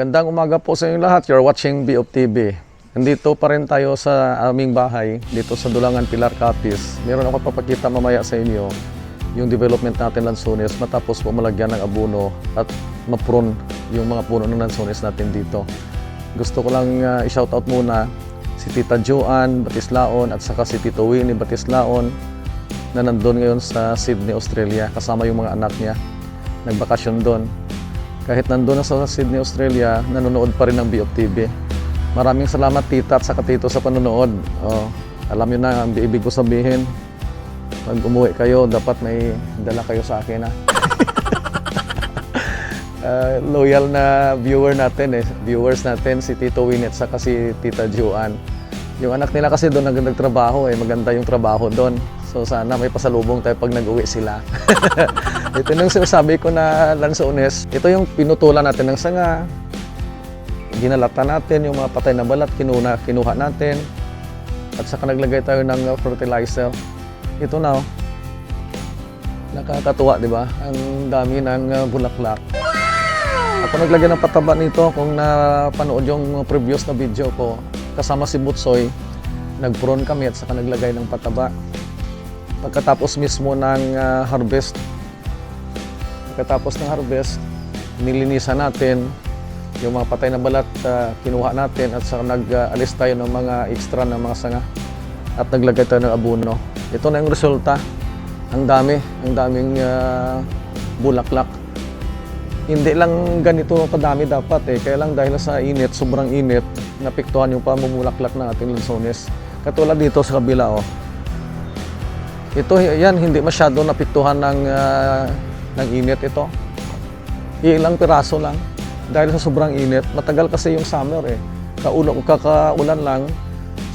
Magandang umaga po sa inyo lahat. You're watching BOF TV. Nandito pa rin tayo sa aming bahay, dito sa Dulangan Pilar Capiz. Meron ako papakita mamaya sa inyo yung development natin lansones matapos po malagyan ng abono at mapron yung mga puno ng lansones natin dito. Gusto ko lang uh, i-shoutout muna si Tita Joanne Batislaon at saka si Tito Winnie Batislaon na nandun ngayon sa Sydney, Australia kasama yung mga anak niya. Nagbakasyon doon. Kahit nandun na sa Sydney, Australia, nanonood pa rin ng BOF TV. Maraming salamat tita at saka tito sa panonood. Oh, alam niyo na ang ibig ko sabihin. Pag umuwi kayo, dapat may dala kayo sa akin. Ah, loyal na viewer natin eh. Viewers natin si Tito Winnie at saka si Tita Joanne. Yung anak nila kasi doon ang nagtrabaho eh. Maganda yung trabaho doon. So sana may pasalubong tayo pag nag-uwi sila. Ito yung sinasabi ko na lansones. Ito yung pinutulan natin ng sanga. Ginalata natin yung mga patay na balat, kinuna, kinuha natin. At saka naglagay tayo ng uh, fertilizer. Ito na oh. Nakakatuwa, di ba? Ang dami ng uh, bulaklak. Ako naglagay ng pataba nito kung napanood yung previous na video ko. Kasama si Butsoy, nag-prone kami at saka naglagay ng pataba. Pagkatapos mismo ng ah, harvest, pagkatapos ng harvest, nilinisan natin yung mga patay na balat, ah, kinuha natin at saka nag-alis tayo ng mga extra na mga sanga at naglagay tayo ng abono. Ito na yung resulta. Ang dami, ang daming ah, bulaklak hindi lang ganito kadami dapat eh. Kaya lang dahil sa init, sobrang init, napiktuhan yung pamumulaklak ng ating lansones. Katulad dito sa kabila oh. Ito, yan, hindi masyado napiktuhan ng, ah, ng init ito. Ilang piraso lang. Dahil sa sobrang init, matagal kasi yung summer eh. Kaulo, kakaulan lang,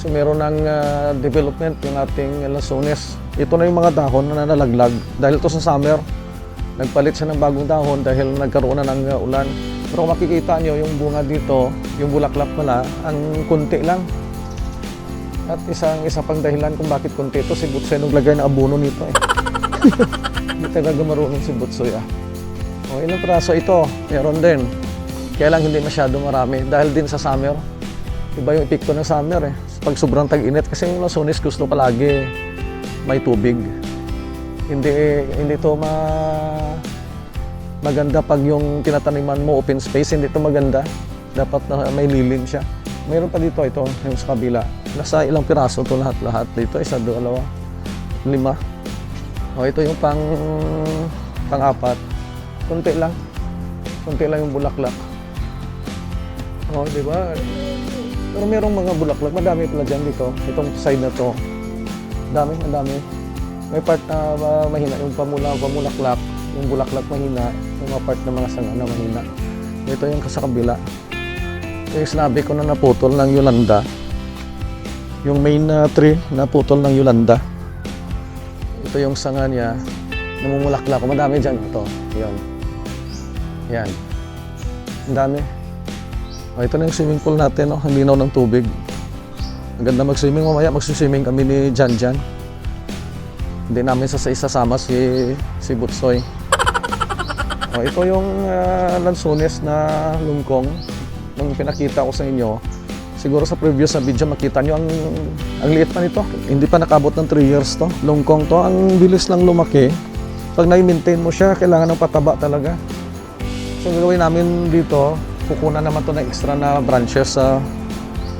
so meron ng ah, development yung ating lansones. Ito na yung mga dahon na nalaglag dahil to sa summer nagpalit siya ng bagong dahon dahil nagkaroon na ng uh, ulan. Pero kung makikita nyo, yung bunga dito, yung bulaklak pala, ang kunti lang. At isang isa pang dahilan kung bakit kunti ito, si Butsoy nung lagay ng abono nito eh. Hindi talaga marunong si Butsoy ah. O ilang praso ito, meron din. Kaya lang hindi masyado marami. Dahil din sa summer. Iba yung epekto ng summer eh. Pag sobrang tag-init. Kasi yung lasones gusto palagi may tubig. Hindi hindi to ma maganda pag yung tinataniman mo open space. Hindi to maganda. Dapat na may lilim siya. Mayroon pa dito ito yung sa kabila. Nasa ilang piraso to lahat lahat dito isa dalawa lima o ito yung pang pang-apat. Kunti lang. Kunti lang yung bulaklak. O di ba? Pero merong mga bulaklak. Madami pala dyan dito. Itong side na to. Dami madami. May part na uh, mahina. Yung pamula, pamulaklak, yung bulaklak mahina, yung mga part ng mga sanga na mahina. Ito yung sa kabila. Ito yung sinabi ko na naputol ng Yolanda. Yung main uh, tree naputol ng Yolanda. Ito yung sanga niya, namumulaklak. Madami dyan. Ito, yan. Yan. Ang dami. O, ito na yung swimming pool natin, no? ang linaw ng tubig. Maganda mag-swimming mamaya. Mag-swimming kami ni Jan Jan. Hindi namin sa isasama si si Butsoy. oh, ito yung uh, lansones na lungkong nung pinakita ko sa inyo. Siguro sa previous na video makita nyo ang, ang liit pa nito. Hindi pa nakabot ng 3 years to. Lungkong to, ang bilis lang lumaki. Pag na-maintain mo siya, kailangan ng pataba talaga. So gagawin namin dito, kukunan naman to ng extra na branches sa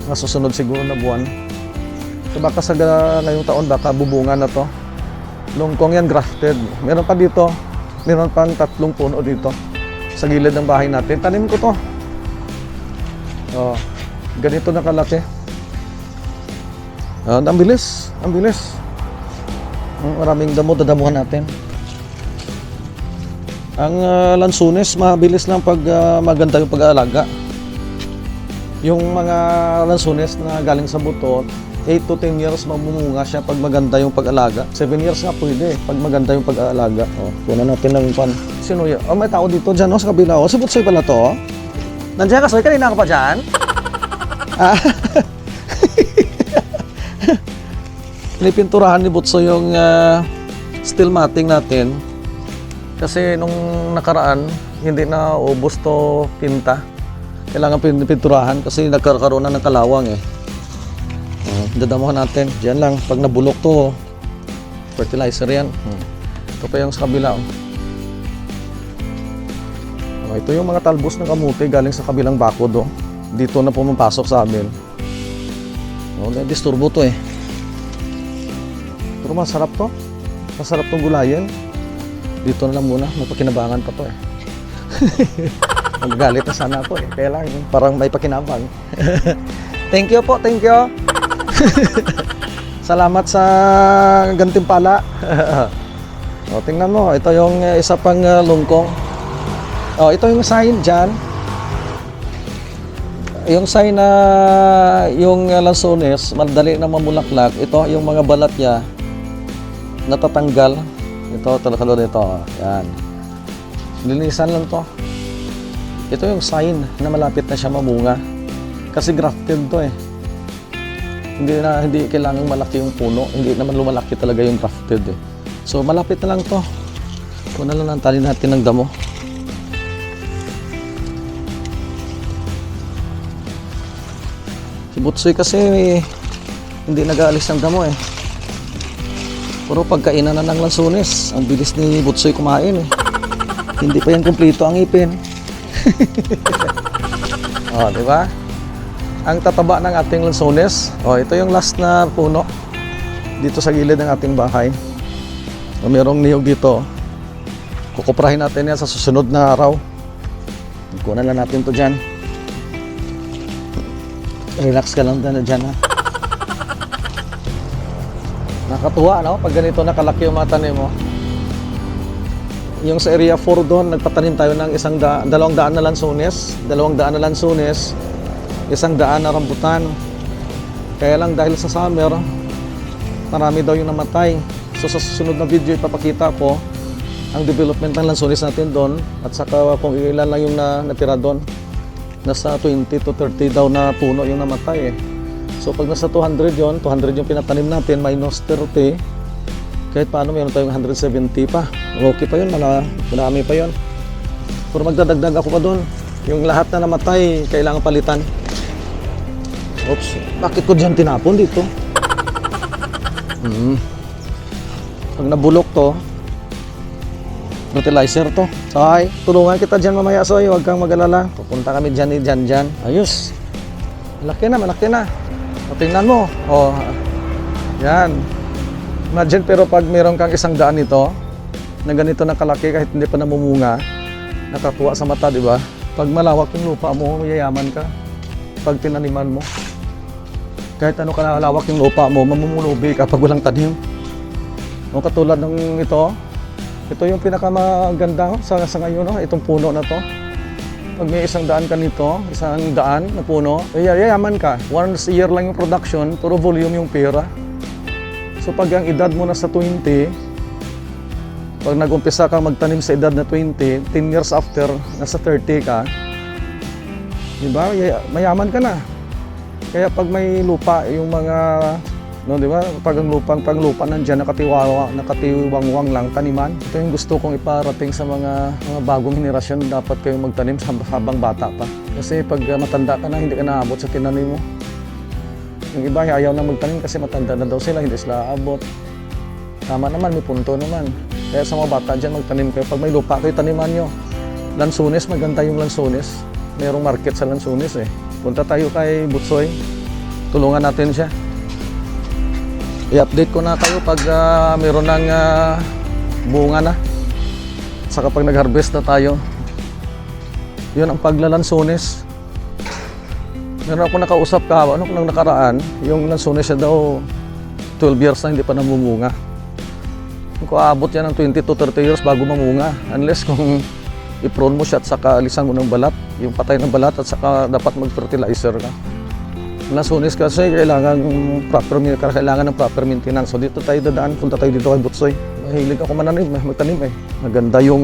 mga susunod siguro na buwan. So baka sa ga- ngayong taon, baka bubunga na to. Lungkong yan, grafted. Meron pa dito. Meron pang tatlong puno dito. Sa gilid ng bahay natin. Tanim ko to. Oh, ganito na kalaki. Ah, ang bilis. Ang bilis. Ang Maraming damo, dadamuhan natin. Ang ah, lansunes, mabilis lang pag ah, maganda yung pag-aalaga. Yung mga lansunes na galing sa buto, 8 to 10 years mamumunga siya pag maganda yung pag-alaga. 7 years nga pwede pag maganda yung pag-aalaga. Oh, kunan natin ng pan. Sino yan? Oh, may tao dito dyan oh, sa kabila. Oh, si Butsoy pala to. oh. Nandiyan ka, Soy? Kanina ka pa dyan? Ah. Pinipinturahan ni Butsoy yung ah, steel matting natin. Kasi nung nakaraan, hindi na ubos to pinta. Kailangan pin- pinturahan kasi nagkakaroon na ng kalawang eh. Uh, dadamuhan natin. Diyan lang. Pag nabulok to, fertilizer yan. Hmm. Ito pa yung sa kabila. Oh. Oh, ito yung mga talbos ng kamuti galing sa kabilang bakod. Oh. Dito na pumapasok sa amin. Oh, disturbo to eh. Pero masarap to. Masarap tong gulayan. Dito na lang muna. Mapakinabangan pa to eh. Magagalit na sana ako eh. Kaya lang, parang may pakinabang. thank you po, thank you. Salamat sa gantimpala. o, tingnan mo, ito yung uh, isa pang uh, lungkong. O, ito yung sign dyan. Yung sign na yung uh, lansones, madali na mamulaklak. Ito, yung mga balat niya, natatanggal. Ito, talaga dito. Yan. Linisan lang to. Ito yung sign na malapit na siya mamunga. Kasi grafted to eh. Hindi na hindi kailangang malaki yung puno, hindi naman lumalaki talaga yung grafted eh. So malapit na lang to. Kuna lang ang tali natin ng damo. Si Butsoy kasi hindi nag-aalis ng damo eh. Puro pagkainan na ng lansunis. Ang bilis ni Butsoy kumain eh. Hindi pa yan kumpleto ang ipin. oh, di ba? Ang tataba ng ating lansones. Oh, ito yung last na puno dito sa gilid ng ating bahay. Oh, merong niyog dito. Kukuprahin natin yan sa susunod na araw. Kunan lang natin to dyan. Relax ka lang dyan, dyan ha. Nakatuwa, no? Pag ganito nakalaki yung mga tanim mo yung sa area 4 doon, nagpatanim tayo ng isang da, dalawang daan na lansones, dalawang daan na lansones, isang daan na rambutan. Kaya lang dahil sa summer, marami daw yung namatay. So sa susunod na video, ipapakita ko ang development ng lansones natin doon at saka kung ilan lang yung na, natira doon. Nasa 20 to 30 daw na puno yung namatay eh. So pag nasa 200 yon 200 yung pinatanim natin, minus 30, kahit paano meron tayong 170 pa. Okay pa yun, mala, marami pa yun. Pero magdadagdag ako pa doon. Yung lahat na namatay, kailangan palitan. Oops, bakit ko dyan tinapon dito? Hmm. Pag nabulok to, fertilizer to. Soy, tulungan kita dyan mamaya, Soy. Huwag kang mag-alala. Pupunta kami dyan, dyan, dyan. Ayos. Malaki na, malaki na. O, tingnan mo. O, yan. Imagine pero pag meron kang isang daan nito, na ganito na kalaki kahit hindi pa namumunga, nakatuwa sa mata, di ba? Pag malawak yung lupa mo, mayayaman ka. Pag tinaniman mo. Kahit ano kalawak yung lupa mo, mamumulubi ka pag walang tanim. O katulad ng ito, ito yung pinakamaganda sa, sa ngayon, no? itong puno na to. Pag may isang daan ka nito, isang daan na puno, ay yayaman ka. Once a year lang yung production, puro volume yung pera. So pag ang edad mo na sa 20, pag nag-umpisa kang magtanim sa edad na 20, 10 years after, nasa 30 ka, di ba, mayaman ka na. Kaya pag may lupa, yung mga, no, di ba, pag ang lupang pag lupa nandiyan, nakatiwawa, nakatiwangwang lang, taniman. Ito yung gusto kong iparating sa mga, mga bagong henerasyon, dapat kayong magtanim habang bata pa. Kasi pag uh, matanda ka na, hindi ka naabot sa tinanim mo. Yung iba ayaw na magtanim kasi matanda na daw sila, hindi sila aabot. Tama naman, may punto naman. Kaya sa mga bata dyan, magtanim kayo. Pag may lupa kayo, taniman nyo. Lansunes, maganda yung lansunes. Merong market sa lansunes eh. Punta tayo kay Butsoy. Tulungan natin siya. I-update ko na kayo pag ah, meron ng ah, bunga na. Saka pag nag-harvest na tayo. Yun ang paglalansunes. Meron ako nakausap ka, ano nang nakaraan, yung lansunes siya daw 12 years na hindi pa namumunga. Kung aabot yan ng 20 to 30 years bago mamunga. Unless kung i-prone mo siya at saka alisan mo ng balat, yung patay ng balat at saka dapat mag-fertilizer ka. Lansunis kasi kailangan proper kailangan ng proper maintenance. So dito tayo dadaan, punta tayo dito kay Butsoy. Mahilig ako mananim, magtanim eh. Maganda yung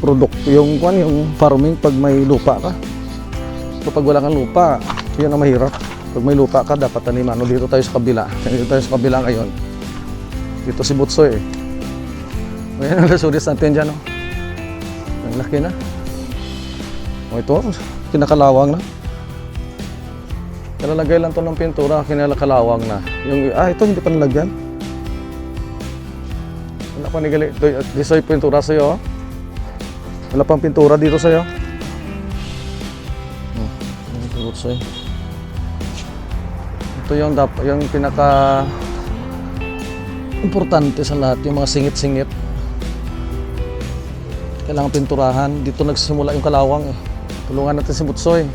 produkto, yung kwan, yung farming pag may lupa ka. So pag wala kang lupa, yun ang mahirap. Pag may lupa ka, dapat taniman. No, dito tayo sa kabila. Dito tayo sa kabila ngayon. Dito si Butsoy eh. Ngayon ang lasunis natin dyan. Oh. Ang laki na. O ito, kinakalawang na. Kalalagay lang to ng pintura, kinakalawang na. Yung, ah, ito hindi pa nalagyan. Wala pa nigali. Di sa'yo pintura sa'yo, oh. Wala pang pintura dito sa'yo. Hmm, ano sa'yo? Ito yung, dap- yung pinaka importante sa lahat, yung mga singit-singit. Kailangan pinturahan. Dito nagsisimula yung kalawang eh. Tulungan natin si Butsoy.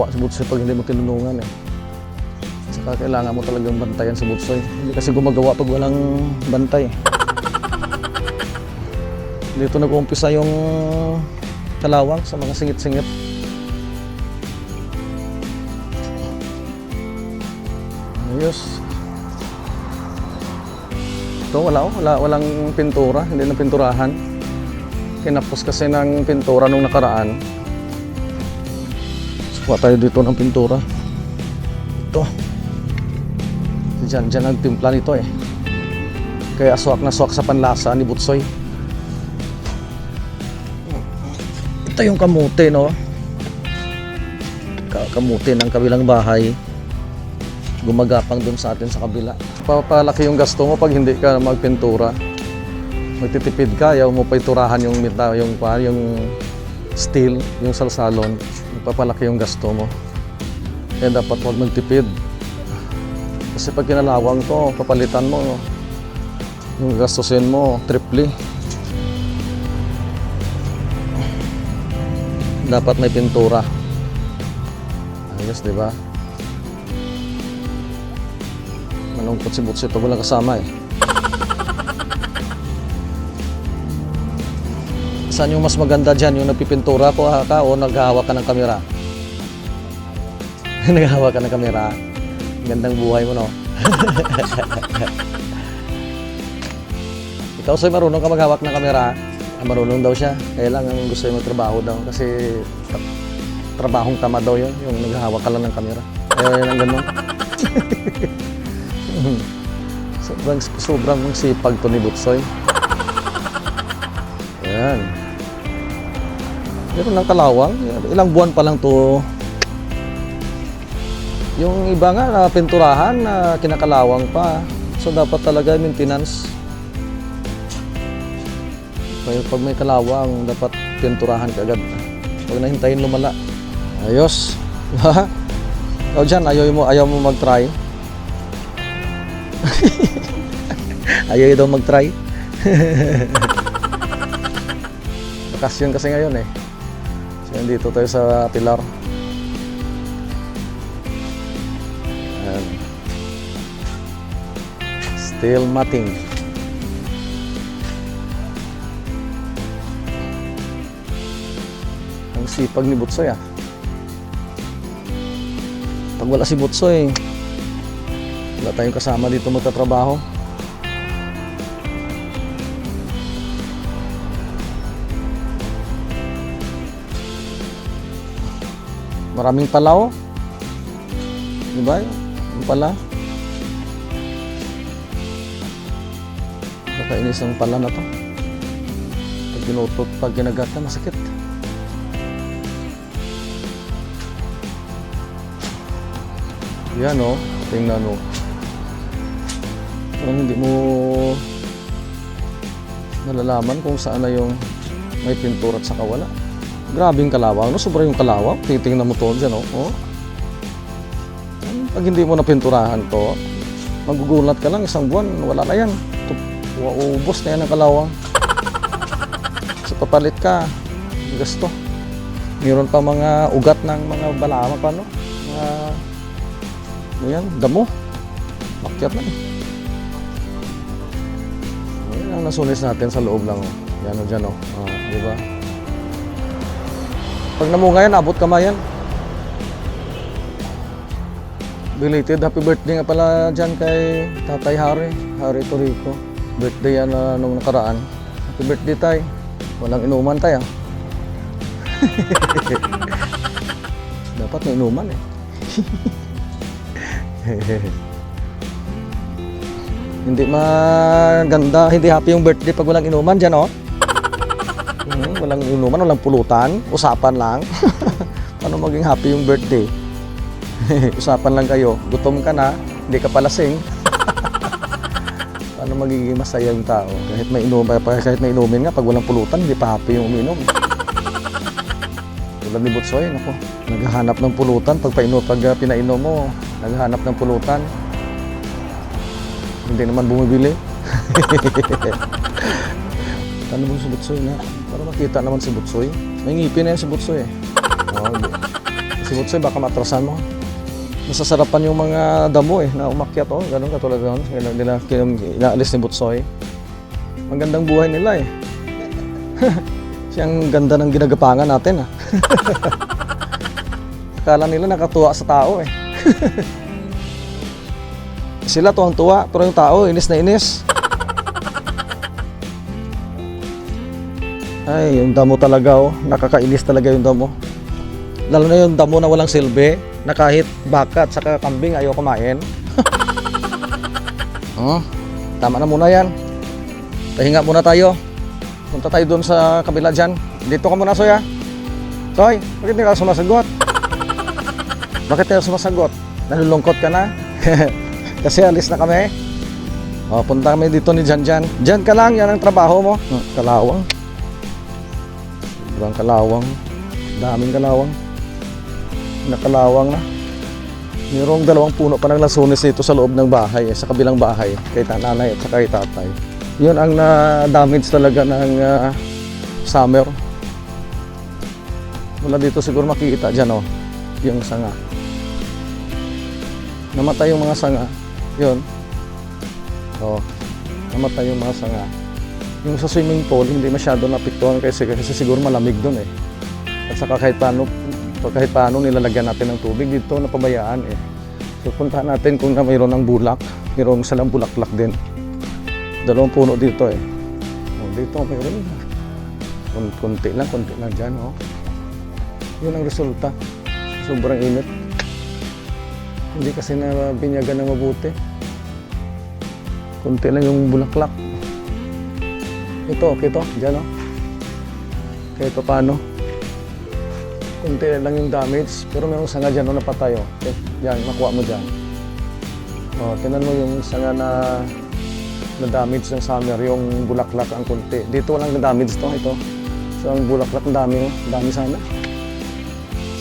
Kawawa si Butsoy pag hindi mo tinulungan eh. Saka kailangan mo talagang bantayan si Butsoy. Hindi kasi gumagawa pag walang bantay. Dito nag-uumpisa yung kalawang sa mga singit-singit. Ayos. Ito wala oh, wala walang pintura, hindi na pinturahan. Kinapos kasi ng pintura nung nakaraan. Sukuha tayo dito ng pintura. Ito. Diyan, diyan ang timpla nito eh. Kaya swak na swak sa panlasa ni Butsoy. Ito yung kamote, no? Ka- Kamote ng kabilang bahay gumagapang dun sa atin sa kabila. Papalaki yung gasto mo pag hindi ka magpintura. Magtitipid ka, ayaw mo pa iturahan yung yung yung steel, yung salsalon. Papalaki yung gasto mo. Kaya dapat huwag magtipid. Kasi pag kinalawang to, papalitan mo, yung gastusin mo, triple. Dapat may pintura. Ayos, di ba? Malungkot si Butsi pag walang kasama eh. Saan yung mas maganda dyan? Yung nagpipintura ko ha, ka o naghahawak ka ng kamera? naghahawak ka ng kamera. Gandang buhay mo no? Ikaw sa'yo marunong ka maghawak ng kamera. Ah, marunong daw siya. Kaya lang ang gusto niya magtrabaho daw. Kasi tra- trabahong tama daw yun. Yung naghahawak ka lang ng kamera. Kaya yan ang ganun. sobrang, sobrang sipag to ni Butsoy. Ayan. Meron ng kalawang. Ilang buwan pa lang to. Yung iba nga na pinturahan na kinakalawang pa. So dapat talaga maintenance. Kaya pag may kalawang, dapat pinturahan ka agad. Huwag na hintayin lumala. Ayos. Ikaw dyan, ayaw mo, ayaw mo mag-try. Ayaw daw mag-try. Bakasyon kasi ngayon eh. So, dito tayo sa Pilar. Ayan. Steel matting. Ang sipag ni Butsoy ah. Pag wala si Butsoy, wala tayong kasama dito magtatrabaho. Maraming palaw. Di ba? Yung pala. Nakainis ang pala na to. Pag ginutot, pag ginagat ka, masakit. Yan o, tingnan mo. Parang hindi mo nalalaman kung saan na yung may pintura at saka wala. Grabing kalawang, no? Sobra yung kalawang. Titingnan mo to dyan, oh. oh. Pag hindi mo napinturahan to, magugulat ka lang isang buwan, wala na yan. Uubos na yan ang kalawang. So papalit ka, gasto. Mayroon pa mga ugat ng mga balama pa, no? Mga, ano yan, damo. Makyat na eh. Ayan ang nasunis natin sa loob oh. Yan o dyan, oh. Oh, di ba? Pag namunga yan, abot kamay yan. Belated happy birthday nga pala dyan kay Tatay Hari, Hari Torico. Birthday yan na nung nakaraan. Happy birthday tay. Walang inuman tay ah. Dapat may inuman eh. hindi maganda, hindi happy yung birthday pag walang inuman dyan oh. Hmm, walang inuman, walang pulutan, usapan lang. Paano maging happy yung birthday? usapan lang kayo. Gutom ka na, hindi ka palasing. Paano magiging masaya yung tao? Kahit may inom, kahit may inumin nga, pag walang pulutan, hindi pa happy yung uminom. Tulad ni Butsoy, nako, naghahanap ng pulutan. Pag, paino, pag uh, pinainom mo, naghahanap ng pulutan. Hindi naman bumibili. Ano mo si Butsoy na? Makita naman si Butsoy. May ngipin na yan si Butsoy eh. Di- si Butsoy baka matrasan mo. Masasarapan yung mga damo eh, na umakyat oh, ganun katulad nun. Ganun nila, inaalis ni Butsoy. Magandang buhay nila eh. Siyang ganda ng ginagapangan natin ah. Akala nila nakatuwa sa tao eh. Sila tuwang-tuwa, pero yung tao inis na inis. Ay, yung damo talaga oh. Nakakainis talaga yung damo. Lalo na yung damo na walang silbi, na kahit baka at saka kambing ayaw kumain. oh, tama na muna yan. Pahinga muna tayo. Punta tayo doon sa kabila dyan. Dito ka muna, Soy, ha? Soy, bakit hindi ka sumasagot? Bakit tayo sumasagot? Nalulungkot ka na? Kasi alis na kami. O, punta kami dito ni Jan Jan. Jan ka lang, yan ang trabaho mo. Hmm, kalawang. Sobrang kalawang. Daming kalawang. Nakalawang na. Mayroong dalawang puno pa ng lasunis dito sa loob ng bahay, eh, sa kabilang bahay, kay nanay at kay tatay. Yun ang na-damage talaga ng ah, summer. Mula dito siguro makikita dyan, oh, yung sanga. Namatay yung mga sanga. Yun. Oh, namatay yung mga sanga. Yung sa swimming pool, hindi masyado napiktuhan kasi, kasi siguro malamig doon eh. At saka kahit paano, kahit paano nilalagyan natin ng tubig dito, napabayaan eh. So puntahan natin kung na mayroon ng bulak, mayroong salang bulaklak din. Dalawang puno dito eh. Oh, dito mayroon. Kun- Kunti lang, kunti lang dyan oh. Yun ang resulta. Sobrang init. Hindi kasi na binyagan ng mabuti. Kunti lang yung bulaklak. Ito, okay to. Diyan, oh. Kahit pa paano. Kunti lang yung damage. Pero mayroong sanga dyan, oh, napatay, oh. Okay, yan, makuha mo dyan. Oh, tinan mo yung sanga na na damage ng summer, yung bulaklak ang kunti. Dito walang na-damage to, ito. So, ang bulaklak, ang dami, dami sana.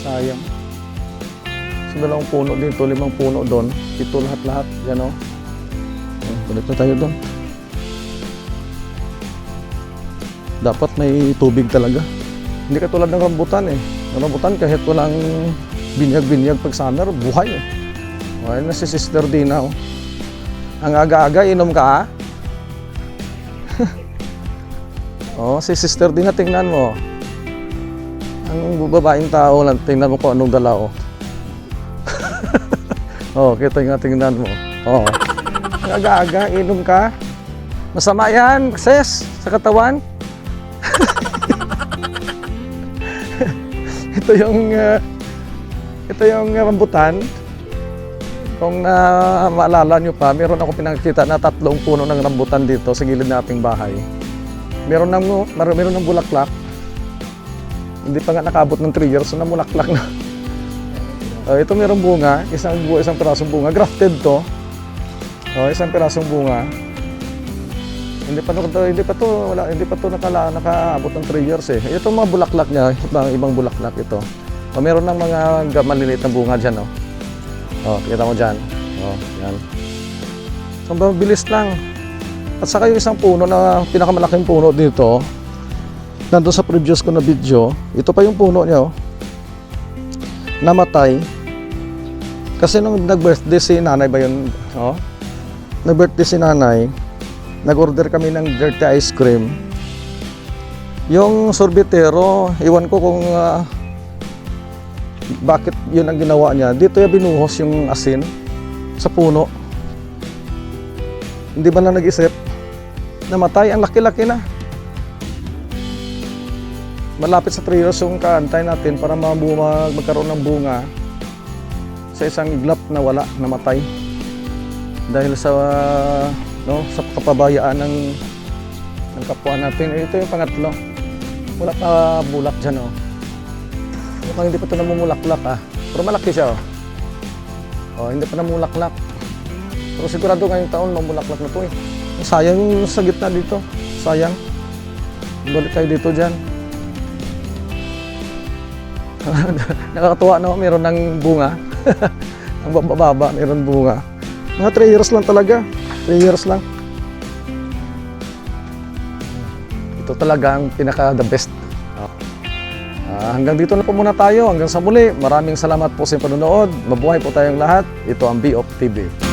Sayang. So, dalawang puno dito, limang puno doon. Ito lahat-lahat, dyan, oh. Oh, Balik na tayo doon. Dapat may tubig talaga. Hindi katulad ng rambutan eh. Ang rambutan kahit walang binyag-binyag pag summer, buhay eh. Ayun na si Sister Dina oh. Ang aga-aga, inom ka ah? oh, si Sister Dina, tingnan mo. Ang babaeng tao lang, tingnan mo kung anong dala oh. oh, kita nga tingnan mo. Oh. Ang aga-aga, inom ka. Masama yan, sis, sa katawan. Ito yung uh, ito yung rambutan. Kung na maalala nyo pa, meron ako pinakita na tatlong puno ng rambutan dito sa gilid nating bahay. Meron ng meron, ng bulaklak. Hindi pa nga nakabot ng 3 years, so namulaklak na. Oh, ito merong bunga, isang isang pirasong bunga, grafted to. Oh, isang pirasong bunga. Hindi pa hindi pa to, wala, hindi pa to nakala, nakaabot ng 3 years eh. Ito mga bulaklak niya, ibang, ibang bulaklak ito. O, meron ng mga ga- maliliit na bunga diyan, oh. Oh, kita mo diyan. Oh, yan. So, mabilis lang. At saka yung isang puno na pinakamalaking puno dito, nandun sa previous ko na video, ito pa yung puno niya, oh. Namatay. Kasi nung nag-birthday si nanay ba yun, oh? Nag-birthday si nanay, nag-order kami ng dirty ice cream. Yung sorbetero, iwan ko kung ah, bakit yun ang ginawa niya. Dito yung binuhos yung asin sa puno. Hindi ba na nag-isip? Namatay, ang laki-laki na. Malapit sa 3 years yung kaantay natin para mabuma, magkaroon ng bunga sa isang iglap na wala, namatay. Dahil sa no, sa kapabayaan ng ng kapwa natin. Eh, Ito yung pangatlo. Wala pa bulak dyan, oh. Mukhang hindi pa ito namumulaklak, ah. Pero malaki siya, oh. Oh, hindi pa namulaklak. Pero sigurado ngayong taon mamulaklak na to, eh. Sayang sa gitna dito. Sayang. Balik tayo dito dyan. Nakakatuwa, no? Meron ng bunga. Ang bababa, meron bunga. Mga 3 years lang talaga. 3 years lang. Ito talaga ang pinaka the best. Ah, hanggang dito na po muna tayo. Hanggang sa muli. Maraming salamat po sa panonood. Mabuhay po tayong lahat. Ito ang B of TV.